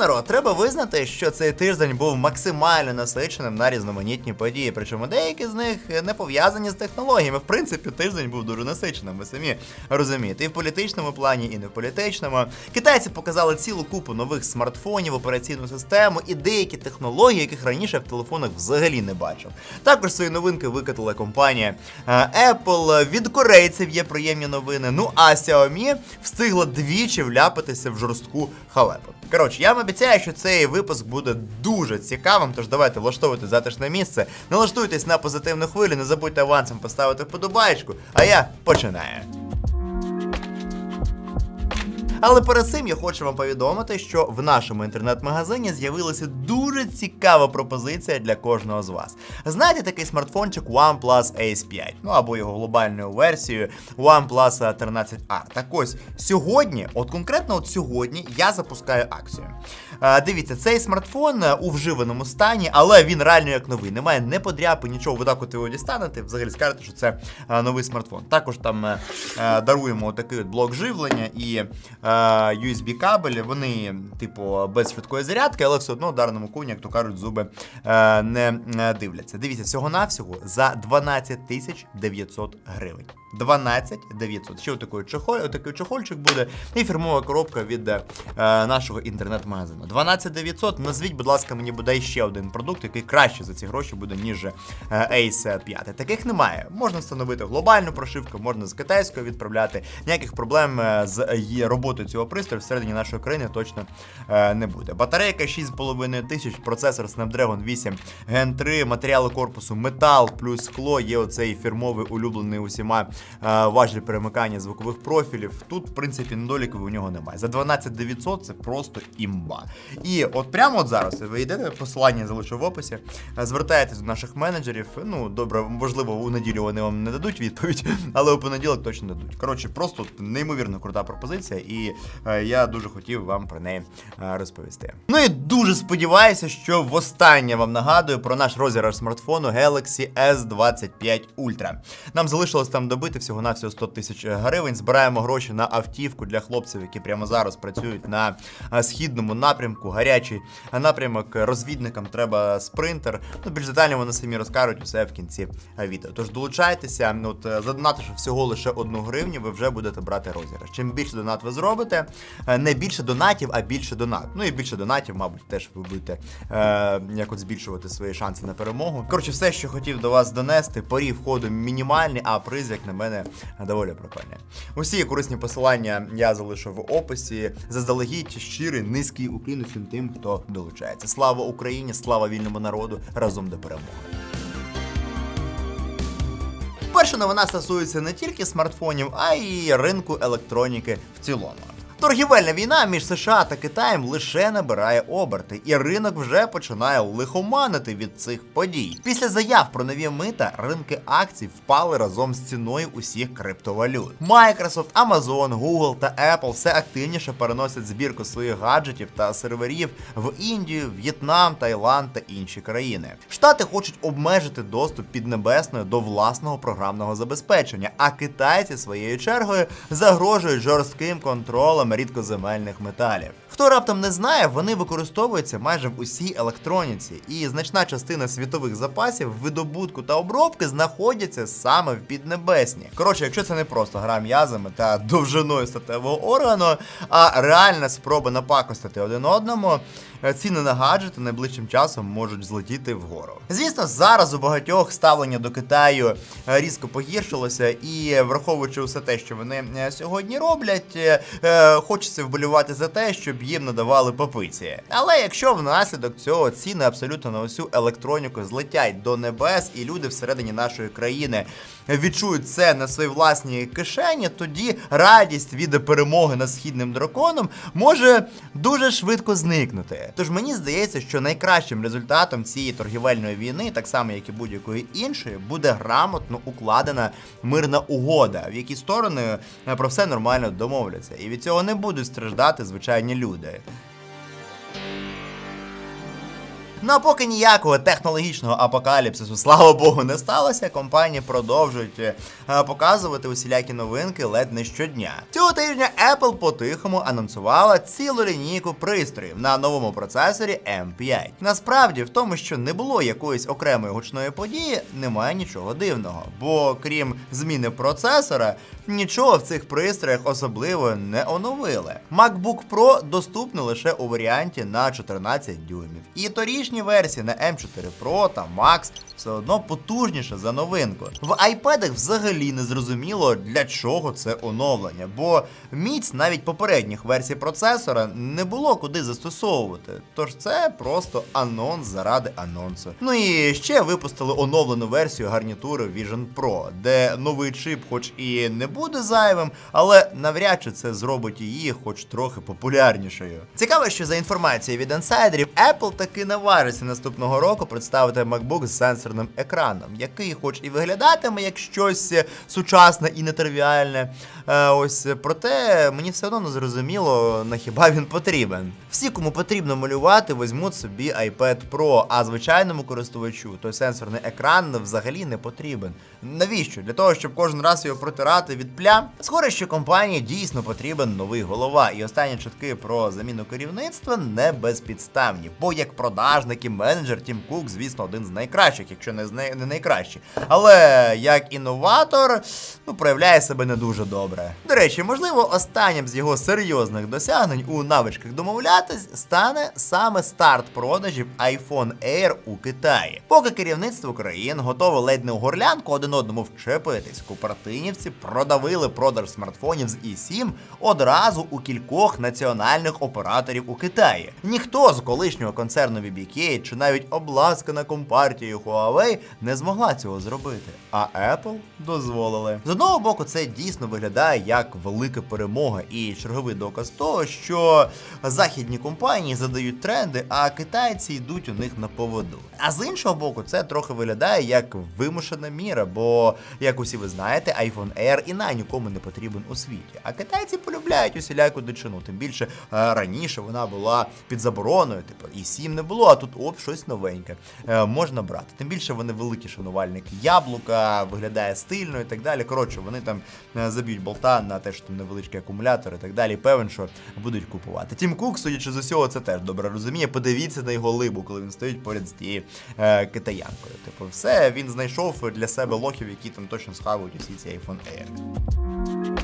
народ, треба визнати, що цей тиждень був максимально насиченим на різноманітні події. Причому деякі з них не пов'язані з технологіями. В принципі, тиждень був дуже насиченим. Ви самі розумієте, і в політичному плані, і не в політичному. Китайці показали цілу купу нових смартфонів, операційну систему і деякі технології, яких раніше в телефонах взагалі не бачив. Також свої новинки викатила компанія е, Apple. Від корейців є приємні новини. Ну а Xiaomi встигла двічі вляпатися в жорстку халепу. Коротше, я вам обіцяю, що цей випуск буде дуже цікавим. Тож давайте влаштовуйте затишне місце. Налаштуйтесь на позитивну хвилю, не забудьте авансом поставити вподобайку. А я починаю. Але перед цим я хочу вам повідомити, що в нашому інтернет-магазині з'явилася дуже цікава пропозиція для кожного з вас. Знаєте такий смартфончик OnePlus Ace 5, ну або його глобальною версією OnePlus 13R. Так ось сьогодні, от конкретно от сьогодні, я запускаю акцію. Е, дивіться, цей смартфон е, у вживаному стані, але він реально як новий. Немає не подряпи, нічого. Ви так от його дістанете, взагалі скажете, що це е, новий смартфон. Також там е, даруємо такий от блок живлення і USB кабель. Вони, типу, без швидкої зарядки, але все одно ударному дарному коні, як то кажуть, зуби е, не е, дивляться. Дивіться, всього-навсього за 12 тисяч 900 гривень. 12 900. Ще отакий чохоль, отакий чохольчик буде, і фірмова коробка від е, нашого інтернет-магазину. 12 900. Назвіть, будь ласка, мені буде ще один продукт, який краще за ці гроші буде, ніж е, Ace 5. Таких немає. Можна встановити глобальну прошивку, можна з китайської відправляти. Ніяких проблем е, з її роботою цього пристрою всередині нашої країни точно е, не буде. Батарейка 6,5 тисяч, процесор Snapdragon 8 Gen 3, матеріали корпусу метал плюс скло. Є оцей фірмовий улюблений усіма важіль перемикання звукових профілів. Тут, в принципі, недоліків у нього немає. За 12 900 це просто імба. І от прямо от зараз ви йдете, посилання залишу в описі, е, звертаєтесь до наших менеджерів. Ну, добре, можливо, у неділю вони вам не дадуть відповідь, але у понеділок точно дадуть. Коротше, просто неймовірно крута пропозиція, і е, я дуже хотів вам про неї е, розповісти. Ну і дуже сподіваюся, що востаннє вам нагадую про наш розіграш смартфону Galaxy S25 Ultra. Нам залишилось там добити всього на всього 100 тисяч гривень. Збираємо гроші на автівку для хлопців, які прямо зараз працюють на е, східному напрямку. Гарячий напрямок розвідникам треба спринтер. Ну, більш детально вони самі розкажуть усе в кінці е, відео. Тож долучайтеся, ну, от е, задонативши всього лише одну гривню, ви вже будете брати розіграш. Чим більше донат ви зробите, е, не більше донатів, а більше донат. Ну і більше донатів, мабуть, теж ви будете е, як от збільшувати свої шанси на перемогу. Коротше, все, що хотів до вас донести, порів входу мінімальний, а приз, як на мене, доволі прикольне. Усі корисні посилання я залишу в описі. Заздалегідь щирий низький уклін усім тим, хто долучається. Слава Україні, слава вільному народу, разом до перемоги. Перша новина стосується не тільки смартфонів, а й ринку електроніки в цілому. Торгівельна війна між США та Китаєм лише набирає оберти, і ринок вже починає лихоманити від цих подій. Після заяв про нові мита ринки акцій впали разом з ціною усіх криптовалют. Microsoft, Amazon, Google та Apple все активніше переносять збірку своїх гаджетів та серверів в Індію, В'єтнам, Таїланд та інші країни. Штати хочуть обмежити доступ піднебесної до власного програмного забезпечення, а китайці своєю чергою загрожують жорстким контролем рідкоземельних металів. Хто раптом не знає, вони використовуються майже в усій електроніці, і значна частина світових запасів видобутку та обробки знаходяться саме в Піднебесні. Коротше, якщо це не просто гра м'язами та довжиною статевого органу, а реальна спроба напакостити один одному, ціни на гаджети найближчим часом можуть злетіти вгору. Звісно, зараз у багатьох ставлення до Китаю е, різко погіршилося, і враховуючи все те, що вони е, сьогодні роблять, е, е, хочеться вболівати за те, щоб їм надавали попиці. Але якщо внаслідок цього ціни абсолютно на усю електроніку злетять до небес, і люди всередині нашої країни відчують це на своїй власній кишені, тоді радість від перемоги над східним драконом може дуже швидко зникнути. Тож мені здається, що найкращим результатом цієї торгівельної війни, так само як і будь-якої іншої, буде грамотно укладена мирна угода, в якій сторони е, про все нормально домовляться, і від цього не будуть страждати звичайні люди. Ну а поки ніякого технологічного апокаліпсису, слава Богу, не сталося, компанії продовжують е, показувати усілякі новинки ледь не щодня. Цього тижня Apple по-тихому анонсувала цілу лінійку пристроїв на новому процесорі M5. Насправді, в тому, що не було якоїсь окремої гучної події, немає нічого дивного, бо крім зміни процесора, нічого в цих пристроях особливо не оновили. MacBook Pro доступний лише у варіанті на 14 дюймів. І торішні версії на M4 Pro та Max все одно потужніше за новинку. В iPad взагалі не зрозуміло, для чого це оновлення, бо міць навіть попередніх версій процесора не було куди застосовувати. Тож це просто анонс заради анонсу. Ну і ще випустили оновлену версію гарнітури Vision Pro, де новий чип, хоч і не буде зайвим, але навряд чи це зробить її хоч трохи популярнішою. Цікаво, що за інформацією від інсайдерів, Apple таки наважиться наступного року представити MacBook з сенсорним екраном, який, хоч і виглядатиме як щось сучасне і нетривіальне. е, Ось проте мені все одно не зрозуміло, на хіба він потрібен. Всі, кому потрібно малювати, візьмуть собі iPad Pro, а звичайному користувачу той сенсорний екран взагалі не потрібен. Навіщо? Для того, щоб кожен раз його протирати від плям? Схоже, що компанії дійсно потрібен новий голова, і останні чутки про заміну керівництва не безпідставні. Бо як продажник і менеджер Тім Кук, звісно, один з найкращих, якщо не не найкращий. Але як інноватор, ну проявляє себе не дуже добре. До речі, можливо, останнім з його серйозних досягнень у навичках домовлятись стане саме старт продажів iPhone Air у Китаї. Поки керівництво країн готове ледь не у горлянку один одному вчепитись, купертинівці продавили продаж смартфонів з i7 одразу у кількох національних операторів у Китаї. Ніхто з колишнього концерну BBK чи навіть обласкана компартією Huawei не змогла цього зробити. А Apple дозволили. З одного боку, це дійсно виглядає як велика перемога і черговий доказ того, що західні компанії задають тренди, а китайці йдуть у них на поводу. А з іншого боку, це трохи виглядає як вимушена міра, бо, як усі ви знаєте, iPhone Air і на нікому не потрібен у світі. А китайці полюбляють усіляку дичину. Тим більше е, раніше вона була під забороною, типу і 7 не було, а тут оп, щось новеньке. Е, можна брати. Тим більше вони великі шанувальники яблука, виглядає стильно і так далі. Коротше, вони там е, заб'ють болта на те, що там невеличкий акумулятор і так далі. Певен, що будуть купувати. Тім Кук, судячи з усього, це теж добре розуміє. Подивіться на його либу, коли він стоїть поряд з тією е, китаянкою. Типу, все він знайшов для себе лохів, які там точно схавають усі ці iPhone Air.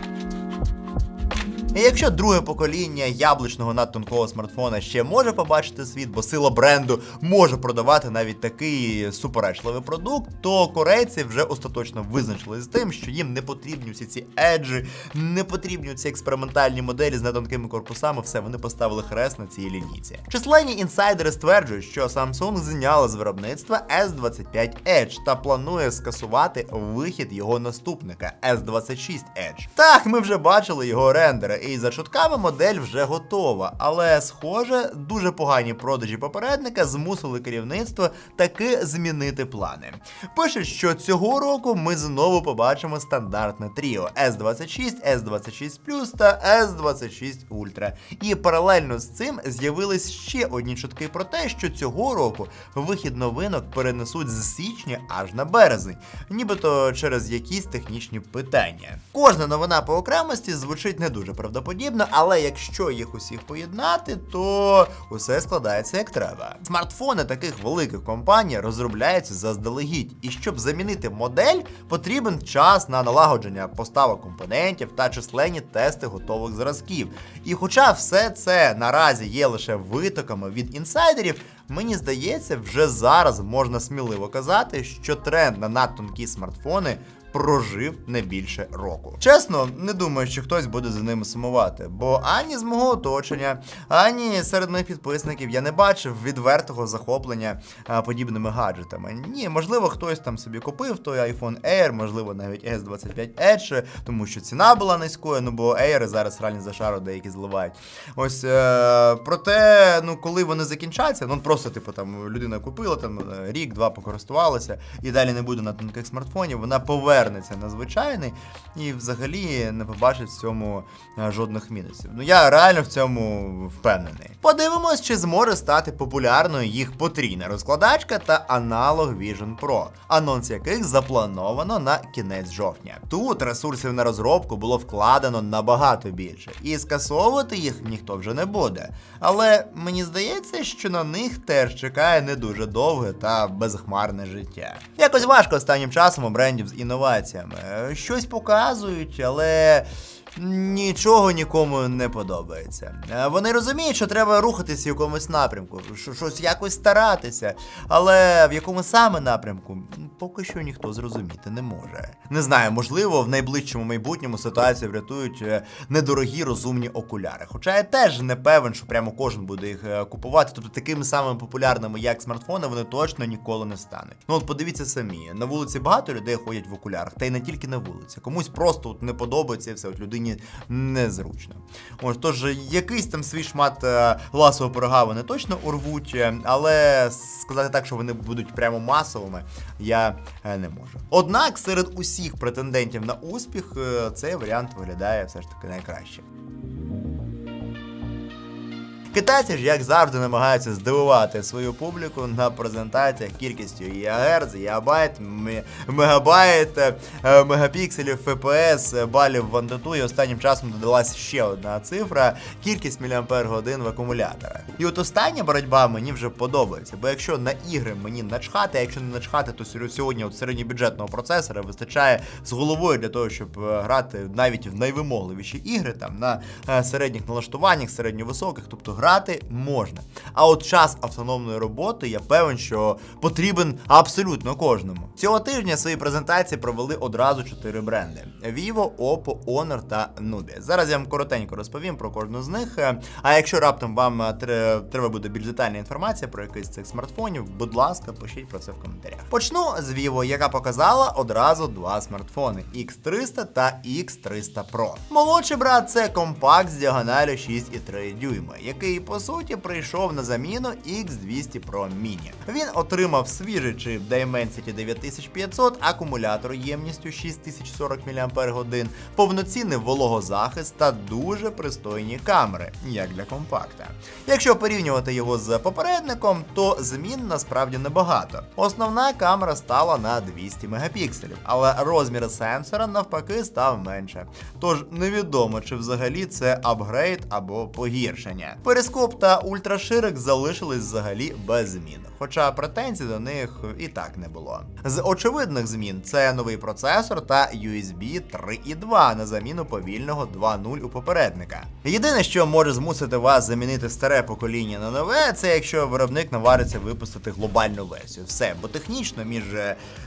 І якщо друге покоління яблучного надтонкого смартфона ще може побачити світ, бо сила бренду може продавати навіть такий суперечливий продукт, то корейці вже остаточно визначили з тим, що їм не потрібні всі ці еджі, не потрібні ці експериментальні моделі з надтонкими корпусами. Все вони поставили хрест на цій лінійці. Численні інсайдери стверджують, що Samsung зняла з виробництва S25 Edge та планує скасувати вихід його наступника S26 Edge. Так, ми вже бачили його рендери, і за чутками модель вже готова. Але, схоже, дуже погані продажі попередника змусили керівництво таки змінити плани. Пишуть, що цього року ми знову побачимо стандартне тріо S26, S26 Plus та S26 Ultra. І паралельно з цим з'явились ще одні чутки про те, що цього року вихід новинок перенесуть з січня аж на березень, нібито через якісь технічні питання. Кожна новина по окремості звучить не дуже правдоподібно, але якщо їх усіх поєднати, то усе складається як треба. Смартфони таких великих компаній розробляються заздалегідь, і щоб замінити модель, потрібен час на налагодження поставок компонентів та численні тести готових зразків. І хоча все це наразі є лише витоками від інсайдерів, мені здається, вже зараз можна сміливо казати, що тренд на надтонкі смартфони прожив не більше року. Чесно, не думаю, що хтось буде за ними сумувати, бо ані з мого оточення, ані серед моїх підписників я не бачив відвертого захоплення подібними гаджетами. Ні, можливо, хтось там собі купив той iPhone Air, можливо, навіть S25 Edge, тому що ціна була низькою, ну бо Air зараз реально за шару деякі зливають. Ось е, проте, ну коли вони закінчаться, ну просто, типу, там людина купила там е, рік-два покористувалася і далі не буде на тонких смартфонів, вона поверне повернеться на звичайний і взагалі не побачить в цьому е, жодних мінусів. Ну я реально в цьому впевнений. Подивимось, чи зможе стати популярною їх потрійна розкладачка та аналог Vision Pro, анонс яких заплановано на кінець жовтня. Тут ресурсів на розробку було вкладено набагато більше, і скасовувати їх ніхто вже не буде. Але мені здається, що на них теж чекає не дуже довге та безхмарне життя. Якось важко останнім часом у брендів з інноваціями. Щось показують, але. Нічого нікому не подобається. Е, Вони розуміють, що треба рухатися в якомусь напрямку, що- щось якось старатися, але в якому саме напрямку поки що ніхто зрозуміти не може. Не знаю, можливо, в найближчому майбутньому ситуацію врятують е, недорогі розумні окуляри. Хоча я теж не певен, що прямо кожен буде їх е, купувати. Тобто такими самими популярними, як смартфони, вони точно ніколи не стануть. Ну от подивіться самі, на вулиці багато людей ходять в окулярах, та й не тільки на вулиці. Комусь просто от не подобається все, от людині незручно. Ось тож якийсь там свій шмат е, ласового пирога вони точно урвуть, е, але сказати так, що вони будуть прямо масовими, я е, не можу. Однак серед усіх претендентів на успіх цей варіант виглядає все ж таки найкраще. Китайці ж, як завжди, намагаються здивувати свою публіку на презентаціях кількістю ЄГР, гігабайт, ме- мегабайт, е, мегапікселів, ФПС, балів в і останнім часом додалась ще одна цифра кількість міліампер годин в акумуляторах. І от остання боротьба мені вже подобається, бо якщо на ігри мені начхати, а якщо не начхати, то сьогодні- от середньобюджетного процесора вистачає з головою для того, щоб е, грати навіть в найвимогливіші ігри, там на е, середніх налаштуваннях, середньовисоких, тобто грати можна. А от час автономної роботи я певен, що потрібен абсолютно кожному. Цього тижня свої презентації провели одразу чотири бренди: Vivo, Oppo, Honor та Nubia. Зараз я вам коротенько розповім про кожну з них. А якщо раптом вам е, треба буде більш детальна інформація про якийсь з цих смартфонів, будь ласка, пишіть про це в коментарях. Почну з Vivo, яка показала одразу два смартфони: X300 та X300 Pro. Молодший брат це компакт з діагоналю 6,3 дюйма, який по суті прийшов на заміну X200 Pro Mini. Він отримав свіжий чип Dimensity 9500, акумулятор ємністю 6040 мАч, повноцінний вологозахист та дуже пристойні камери, як для компакта. Якщо порівнювати його з попередником, то змін насправді небагато. Основна камера стала на 200 мегапікселів, але розмір сенсора навпаки став менше. Тож невідомо, чи взагалі це апгрейд або погіршення. Перископ та ультраширик залишились взагалі без змін, хоча претензій до них і так не було. З очевидних змін це новий процесор та USB 3.2 на заміну повільного 2.0 у попередника. Єдине, що може змусити вас замінити старе покоління на нове, це якщо виробник навариться випустити глобальну версію. Все, бо технічно між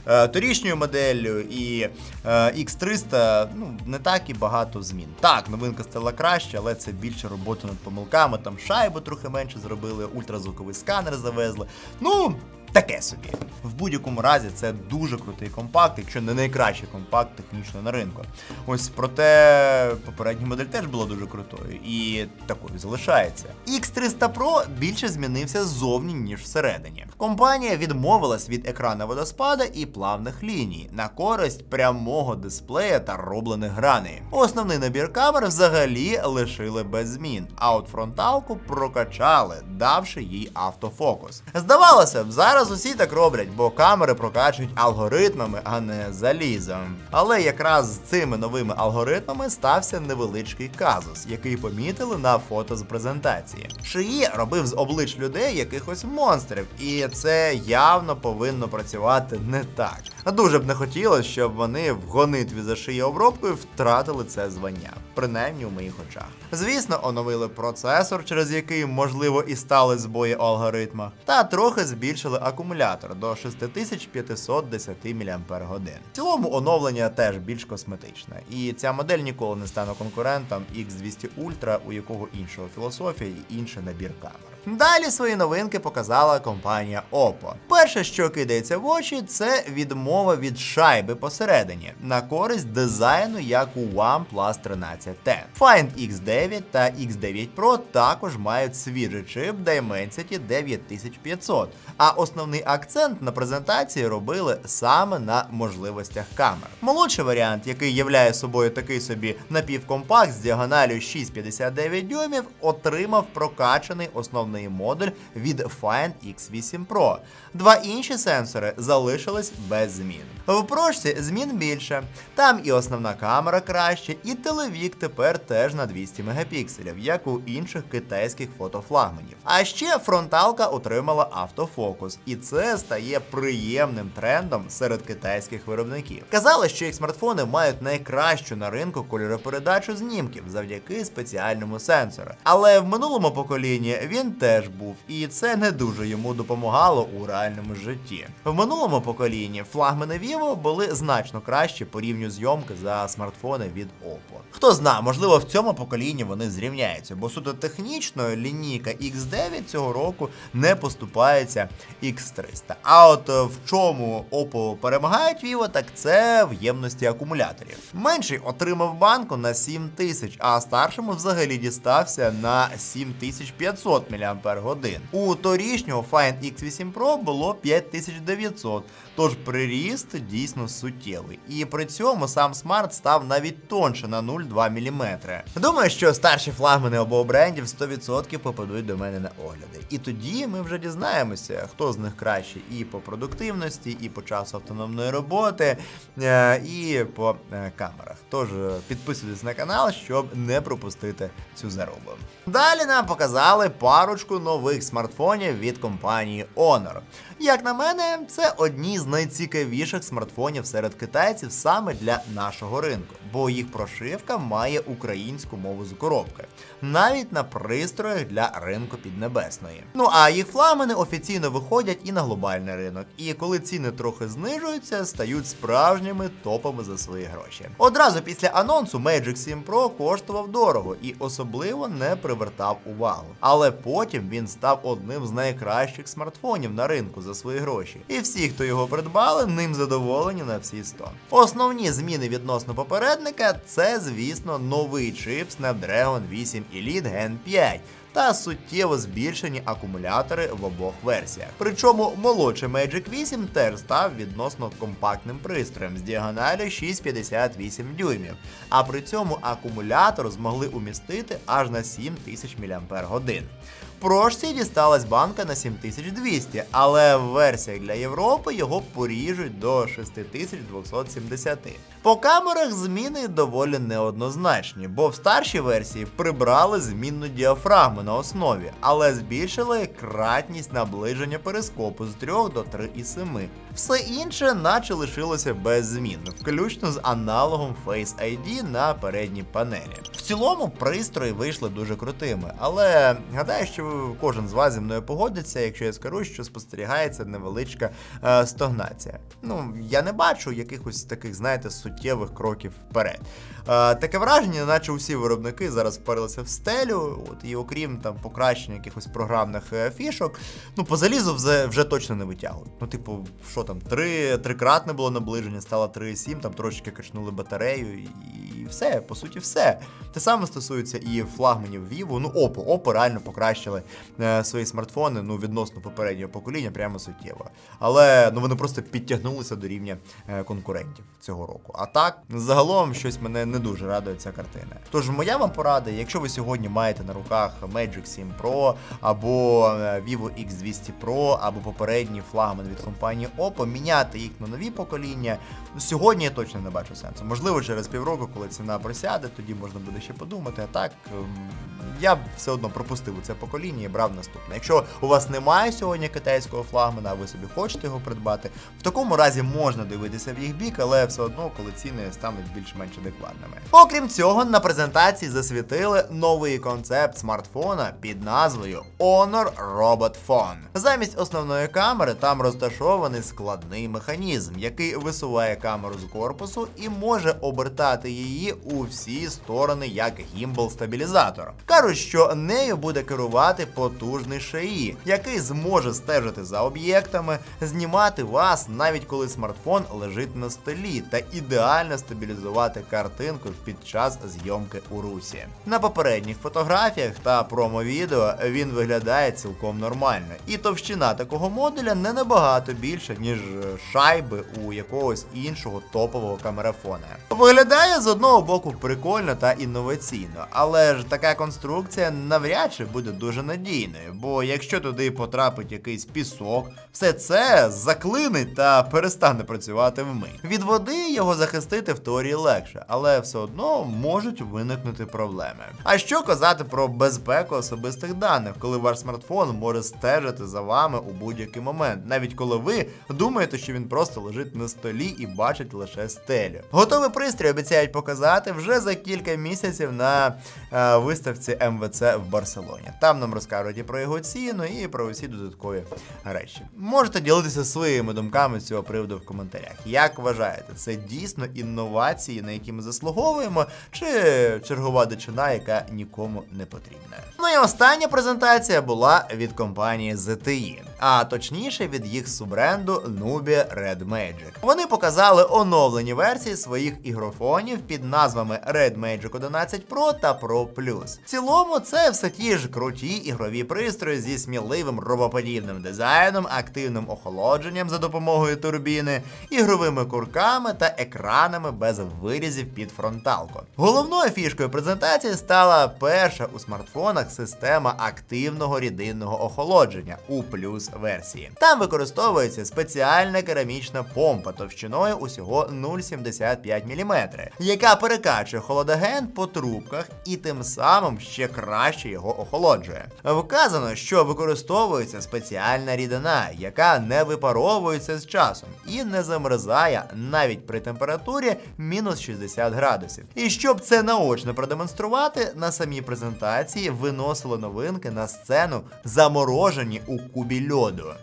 е, торішньою моделлю і е, X300 ну, не так і багато змін. Так, новинка стала краще, але це більше роботи над помилками. Там шайбу трохи менше зробили, ультразвуковий сканер завезли. Ну. Таке собі. В будь-якому разі це дуже крутий компакт, якщо не найкращий компакт технічно на ринку. Ось проте попередня модель теж була дуже крутою і такою залишається. X300 Pro більше змінився ззовні, ніж всередині. Компанія відмовилась від екрана водоспада і плавних ліній на користь прямого дисплея та роблених граней. Основний набір камер взагалі лишили без змін, а от фронталку прокачали, давши їй автофокус. Здавалося б, зараз усі так роблять, бо камери прокачують алгоритмами, а не залізом. Але якраз з цими новими алгоритмами стався невеличкий казус, який помітили на фото з презентації. Шиї робив з облич людей якихось монстрів, і це явно повинно працювати не так. Дуже б не хотілося, щоб вони в гонитві за шиї обробкою втратили це звання, принаймні у моїх очах. Звісно, оновили процесор, через який можливо і стали збої у алгоритмах, та трохи збільшили акумулятор до 6510 мАч. В цілому оновлення теж більш косметичне, і ця модель ніколи не стане конкурентом X200 Ultra, у якого іншого філософія і інший набір камер. Далі свої новинки показала компанія Oppo. Перше, що кидається в очі, це відмова від шайби посередині на користь дизайну, як у OnePlus 13T. Find X9 та X9 Pro також мають свіжий чип Dimensity 9500, а основний акцент на презентації робили саме на можливостях камер. Молодший варіант, який являє собою такий собі напівкомпакт з діагоналю 6,59 дюймів, отримав прокачаний основний модуль від Find X8 Pro. Два інші сенсори залишились без змін. В прошці змін більше. Там і основна камера краще, і телевік тепер теж на 200 мегапікселів, як у інших китайських фотофлагманів. А ще фронталка отримала автофокус, і це стає приємним трендом серед китайських виробників. Казали, що їх смартфони мають найкращу на ринку кольоропередачу знімків завдяки спеціальному сенсору. Але в минулому поколінні він теж був, і це не дуже йому допомагало у реальному житті. В минулому поколінні флагмани Vivo були значно кращі по рівню зйомки за смартфони від Oppo. Хто зна, можливо, в цьому поколінні вони зрівняються, бо суто технічно лінійка X9 цього року не поступається X300. А от в чому Oppo перемагають Vivo, так це в ємності акумуляторів. Менший отримав банку на 7000, а старшому взагалі дістався на 7500 мАч. У торішнього Find X8 Pro було 5900, тож приріст дійсно суттєвий. І при цьому сам смарт став навіть тонше на 0,2 мм. Думаю, що старші флагмани обох брендів 100% попадуть до мене на огляди. І тоді ми вже дізнаємося, хто з них кращий і по продуктивності, і по часу автономної роботи, е, і по е, камерах. Тож е, підписуйтесь на канал, щоб не пропустити цю заробу. Далі нам показали парочку нових смартфонів від компанії Honor. Як на мене, це одні з найцікавіших смартфонів серед китайців саме для нашого ринку, бо їх прошивка має українську мову з коробки, навіть на пристроях для ринку піднебесної. Ну а їх флагмани офіційно виходять і на глобальний ринок. І коли ціни трохи знижуються, стають справжніми топами за свої гроші. Одразу після анонсу Magic 7 Pro коштував дорого і особливо не привертав увагу. Але потім він став одним з найкращих смартфонів на ринку за свої гроші. І всі, хто його придбали, ним задоволені на всі 100. Основні зміни відносно попередника це, звісно, новий чип Snapdragon 8 Elite Gen 5 та суттєво збільшені акумулятори в обох версіях. Причому молодший Magic 8 теж став відносно компактним пристроєм з діагоналю 6,58 дюймів, а при цьому акумулятор змогли умістити аж на 7000 мАч. Прошці дісталась банка на 7200, але в версіях для Європи його поріжуть до 6270. По камерах зміни доволі неоднозначні, бо в старшій версії прибрали змінну діафрагму на основі, але збільшили кратність наближення перископу з 3 до 3,7. Все інше наче лишилося без змін, включно з аналогом Face ID на передній панелі. В цілому пристрої вийшли дуже крутими, але гадаю, що кожен з вас зі мною погодиться, якщо я скажу, що спостерігається невеличка е, стогнація. Ну, я не бачу якихось таких, знаєте, суттєвих кроків вперед. Е, таке враження, наче усі виробники зараз вперлися в стелю, от і окрім там покращення якихось програмних е, фішок, ну по залізу вже, вже точно не витягують. Ну, типу, що там, три, трикратне було наближення, стало 3,7, там трошечки качнули батарею. І все, по суті, все. Те саме стосується і флагманів Vivo. Ну, Oppo. Oppo реально покращили е, свої смартфони ну, відносно попереднього покоління, прямо суттєво. Але ну, вони просто підтягнулися до рівня е, конкурентів цього року. А так, загалом, щось мене не дуже радує ця картина. Тож, моя вам порада, якщо ви сьогодні маєте на руках Magic 7 Pro або е, Vivo X200 Pro, або попередній флагман від компанії Oppo, міняти їх на нові покоління. Сьогодні я точно не бачу сенсу. Можливо, через півроку, коли ціна просяде, тоді можна буде ще подумати. А так ем, я все одно пропустив це покоління і брав наступне. Якщо у вас немає сьогодні китайського флагмана, а ви собі хочете його придбати, в такому разі можна дивитися в їх бік, але все одно, коли ціни стануть більш-менш адекватними. Окрім цього, на презентації засвітили новий концепт смартфона під назвою Honor Robot Phone. Замість основної камери там розташований складний механізм, який висуває камеру з корпусу і може обертати її у всі сторони як гімбл-стабілізатор. Кажуть, що нею буде керувати потужний ШАІ, який зможе стежити за об'єктами, знімати вас навіть коли смартфон лежить на столі, та ідеально стабілізувати картинку під час зйомки у русі. На попередніх фотографіях та промо-відео він виглядає цілком нормально, і товщина такого модуля не набагато більша, ніж шайби у якогось іншого топового камерафона. Виглядає з одного боку прикольно та інноваційно, але ж така конструкція навряд чи буде дуже надійною, бо якщо туди потрапить якийсь пісок, все це заклинить та перестане працювати вмить. Від води його захистити в теорії легше, але все одно можуть виникнути проблеми. А що казати про безпеку особистих даних, коли ваш смартфон може стежити за вами у будь-який момент, навіть коли ви думаєте, що він просто лежить на столі і бачить лише стелю. Готовий пристрій обіцяють показати вже за кілька місяців на е, виставці МВЦ в Барселоні. Там нам розкажуть і про його ціну, і про усі додаткові речі. Можете ділитися своїми думками з цього приводу в коментарях. Як вважаєте, це дійсно інновації, на які ми заслуговуємо, чи чергова дичина, яка нікому не потрібна? Ну і остання презентація була від компанії ZTE, а точніше від їх суббренду Nubia Red Magic. Вони показали оновлені версії своїх ігрофонів під назвами Red Magic 11 Pro та Pro Plus. В цілому це все ті ж круті ігрові пристрої зі сміливим робоподібним дизайном, активним охолодженням за допомогою турбіни, ігровими курками та екранами без вирізів під фронталку. Головною фішкою презентації стала перша у смартфонах система активного рідинного охолодження у плюс версії. Там використовується спеціальна керамічна помпа товщиною усього 0,75 мм, яка перекачує холодоген по трубках і тим самим ще краще його охолоджує. Вказано, що використовується спеціальна рідина, яка не випаровується з часом і не замерзає навіть при температурі мінус 60 градусів. І щоб це наочно продемонструвати, на самій презентації виносили новинки на сцену заморожені у кубі льоду.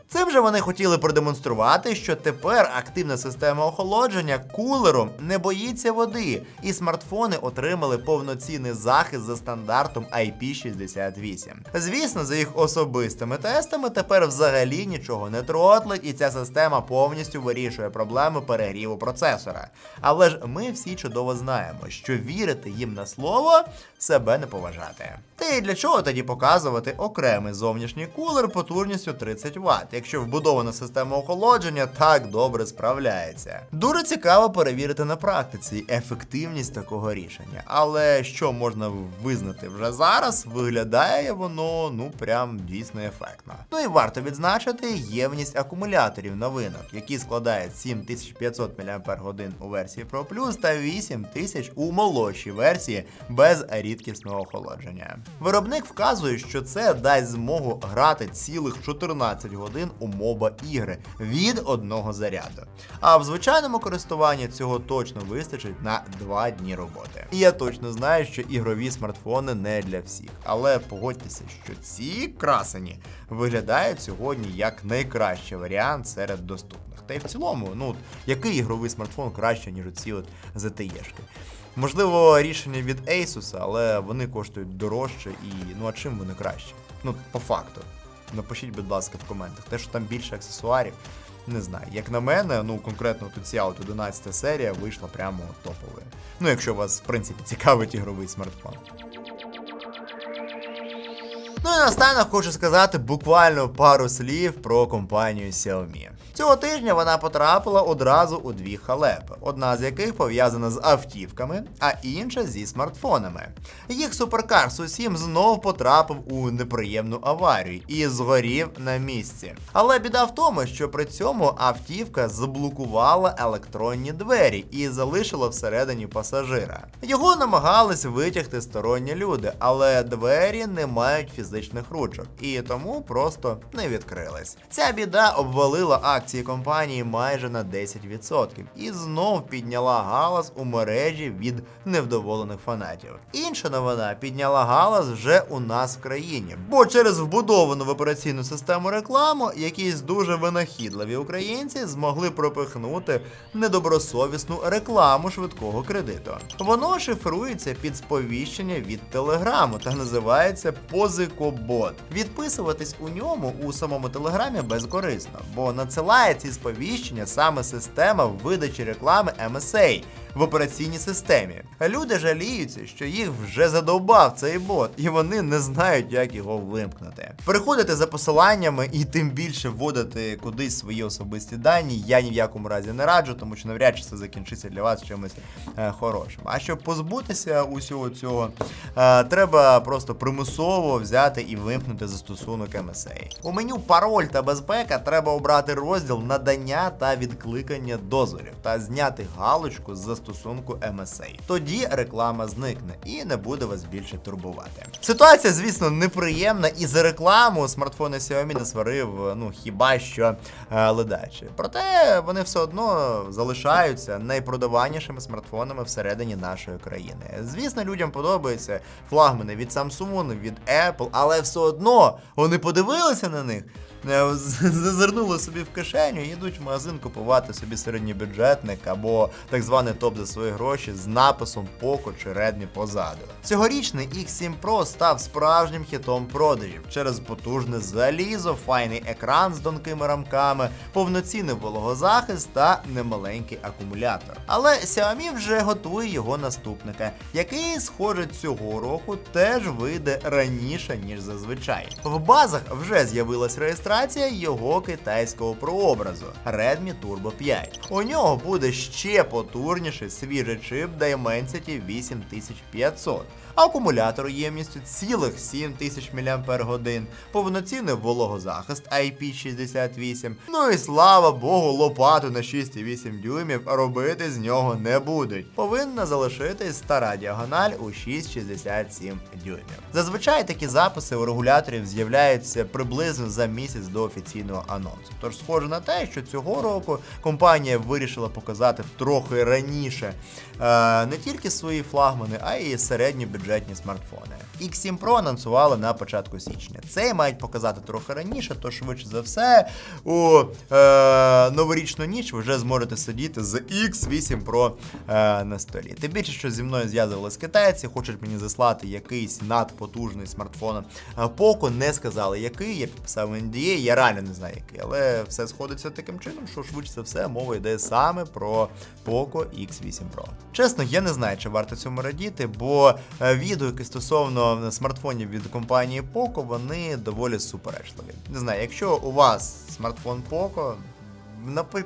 Цим же вони хотіли продемонструвати, що тепер активна система охолодження кулером не боїться води, і смартфони отримали повноцінний захист за стандартом IP68. Звісно, за їх особистими тестами тепер взагалі нічого не тротлить, і ця система повністю вирішує проблеми перегріву процесора. Але ж ми всі чудово знаємо, що вірити їм на слово себе не поважати. Та й для чого тоді показувати окремий зовнішній кулер потужністю 30 Вт, якщо вбудована система охолодження так добре справляється. Дуже цікаво перевірити на практиці ефективність такого рішення. Але що можна визнати вже зараз, виглядає воно ну прям дійсно ефектно. Ну і варто відзначити ємність акумуляторів новинок, які складають 7500 мАч у версії Pro Plus та 8000 у молодшій версії без рідкісного охолодження. Виробник вказує, що це дасть змогу грати цілих 14 годин у моба ігри від одного заряду. А в звичайному користуванні цього точно вистачить на 2 дні роботи. І я точно знаю, що ігрові смартфони не для всіх, але погодьтеся, що ці красені виглядають сьогодні як найкращий варіант серед доступних. Та й в цілому, ну який ігровий смартфон краще, ніж оці от ZTE-шки. Можливо, рішення від Asus, але вони коштують дорожче і ну а чим вони краще? Ну, по факту. Напишіть, будь ласка, в коментах. Те, що там більше аксесуарів, не знаю. Як на мене, ну конкретно тут ця от 11 серія вийшла прямо топовою. Ну, якщо вас, в принципі, цікавить ігровий смартфон. Ну і наостанок хочу сказати буквально пару слів про компанію Xiaomi. Цього тижня вона потрапила одразу у дві халепи, одна з яких пов'язана з автівками, а інша зі смартфонами. Їх суперкар Су7 знов потрапив у неприємну аварію і згорів на місці. Але біда в тому, що при цьому автівка заблокувала електронні двері і залишила всередині пасажира. Його намагались витягти сторонні люди, але двері не мають фізичних ручок, і тому просто не відкрились. Ця біда обвалила акції компанії майже на 10% і знов підняла галас у мережі від невдоволених фанатів. Інша новина підняла галас вже у нас в країні, бо через вбудовану в операційну систему рекламу якісь дуже винахідливі українці змогли пропихнути недобросовісну рекламу швидкого кредиту. Воно шифрується під сповіщення від телеграму та називається Позикобот. Відписуватись у ньому у самому телеграмі безкорисно, бо надсилає ці сповіщення саме система видачі реклами MSA в операційній системі. Люди жаліються, що їх вже задовбав цей бот, і вони не знають, як його вимкнути. Переходити за посиланнями і тим більше вводити кудись свої особисті дані. Я ні в якому разі не раджу, тому що навряд чи це закінчиться для вас чимось е, хорошим. А щоб позбутися усього цього, е, треба просто примусово взяти і вимкнути застосунок MSA. У меню пароль та безпека треба обрати розділ надання та відкликання дозволів та зняти галочку з застосунку MSA. Тоді реклама зникне і не буде вас більше турбувати. Ситуація, звісно, неприємна, і за рекламу смартфони Xiaomi не сварив, ну хіба що е, ледачі. Проте вони все одно залишаються найпродаванішими смартфонами всередині нашої країни. Звісно, людям подобаються флагмани від Samsung, від Apple, але все одно вони подивилися на них. Зазирнули собі в кишеню і йдуть в магазин купувати собі середньобюджетник або так званий топ за свої гроші з написом Poco чи Redmi позаду. Цьогорічний X7 Pro став справжнім хітом продажів через потужне залізо, файний екран з тонкими рамками, повноцінний вологозахист та немаленький акумулятор. Але Xiaomi вже готує його наступника, який, схоже, цього року теж вийде раніше, ніж зазвичай. В базах вже з'явилась реєстрація його китайського прообразу Redmi Turbo 5. У нього буде ще потужніший свіжий чип Dimensity 8500. Акумулятор ємністю цілих 7000 мАч, повноцінний вологозахист IP68. Ну і слава Богу, лопату на 6,8 дюймів робити з нього не будуть. Повинна залишитись стара діагональ у 6,67 дюймів. Зазвичай такі записи у регуляторів з'являються приблизно за місяць до офіційного анонсу. Тож схоже на те, що цього року компанія вирішила показати трохи раніше не тільки свої флагмани, а й середні бюджетні смартфони. X7 Pro анонсували на початку січня. Цей мають показати трохи раніше, то швидше за все у е, новорічну ніч ви вже зможете сидіти з X8 Pro е, на столі. Тим більше, що зі мною зв'язувались китайці, хочуть мені заслати якийсь надпотужний смартфон. Е, Poco не сказали, який. Я підписав NDA, я реально не знаю який, але все сходиться таким чином, що швидше за все мова йде саме про Poco X8 Pro. Чесно, я не знаю, чи варто цьому радіти, бо е, відгуки стосовно смартфонів від компанії Poco, вони доволі суперечливі. Не знаю, якщо у вас смартфон Poco,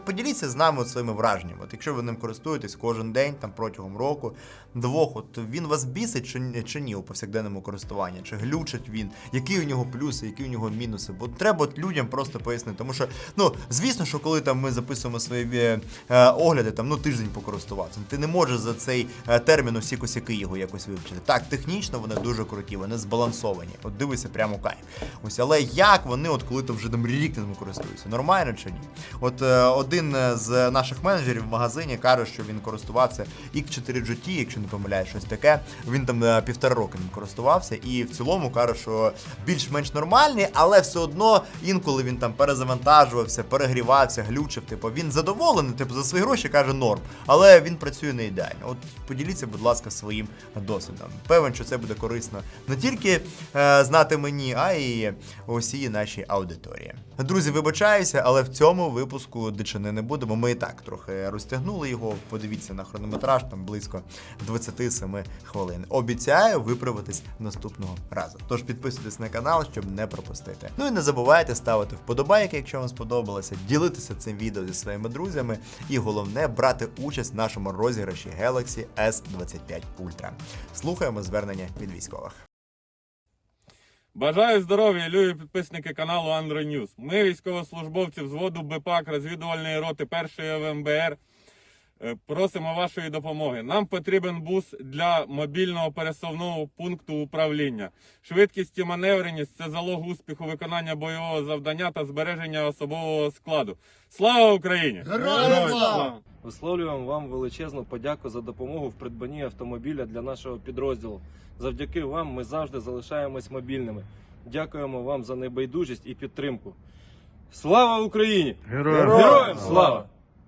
поділіться з нами своїми враженнями. От якщо ви ним користуєтесь кожен день, там протягом року, двох, от він вас бісить чи, чи ні у повсякденному користуванні, чи глючить він, які у нього плюси, які у нього мінуси. Бо треба от людям просто пояснити. Тому що, ну, звісно, що коли там ми записуємо свої е, е, огляди, там ну тиждень покористуватися, ти не можеш за цей е, термін усі косяки його якось вивчити. Так, технічно вони дуже круті, вони збалансовані. От дивися прямо кайф. Ось, але як вони, от коли там вже там рік ними користуються, нормально чи ні? От е, один з наших менеджерів в магазині каже, що він користувався X4 GT, якщо не помиляю, щось таке. Він там е, півтора роки ним користувався, і в цілому каже, що більш-менш нормальний, але все одно інколи він там перезавантажувався, перегрівався, глючив. Типу, він задоволений, типу, за свої гроші каже норм, але він працює не ідеально. От поділіться, будь ласка, своїм досвідом. Певен, що це буде корисно не тільки е, знати мені, а й усій нашій аудиторії. Друзі, вибачаюся, але в цьому випуску дичини не буде, бо ми і так трохи розтягнули його. Подивіться на хронометраж, там близько 27 хвилин. Обіцяю виправитись наступного разу. Тож підписуйтесь на канал, щоб не пропустити. Ну і не забувайте ставити вподобайки, якщо вам сподобалося, ділитися цим відео зі своїми друзями, і головне брати участь в нашому розіграші Galaxy S25 Ultra. Слухаємо звернення від військових. Бажаю здоров'я, любі підписники каналу Андро Ньюс. Ми, військовослужбовці взводу БПАК розвідувальної роти 1-ї ОВМБР, Е, Просимо вашої допомоги. Нам потрібен бус для мобільного пересувного пункту управління. Швидкість і маневреність це залог успіху виконання бойового завдання та збереження особового складу. Слава Україні! Героям слава! Висловлюємо вам величезну подяку за допомогу в придбанні автомобіля для нашого підрозділу. Завдяки вам ми завжди залишаємось мобільними. Дякуємо вам за небайдужість і підтримку. Слава Україні! Героям слава!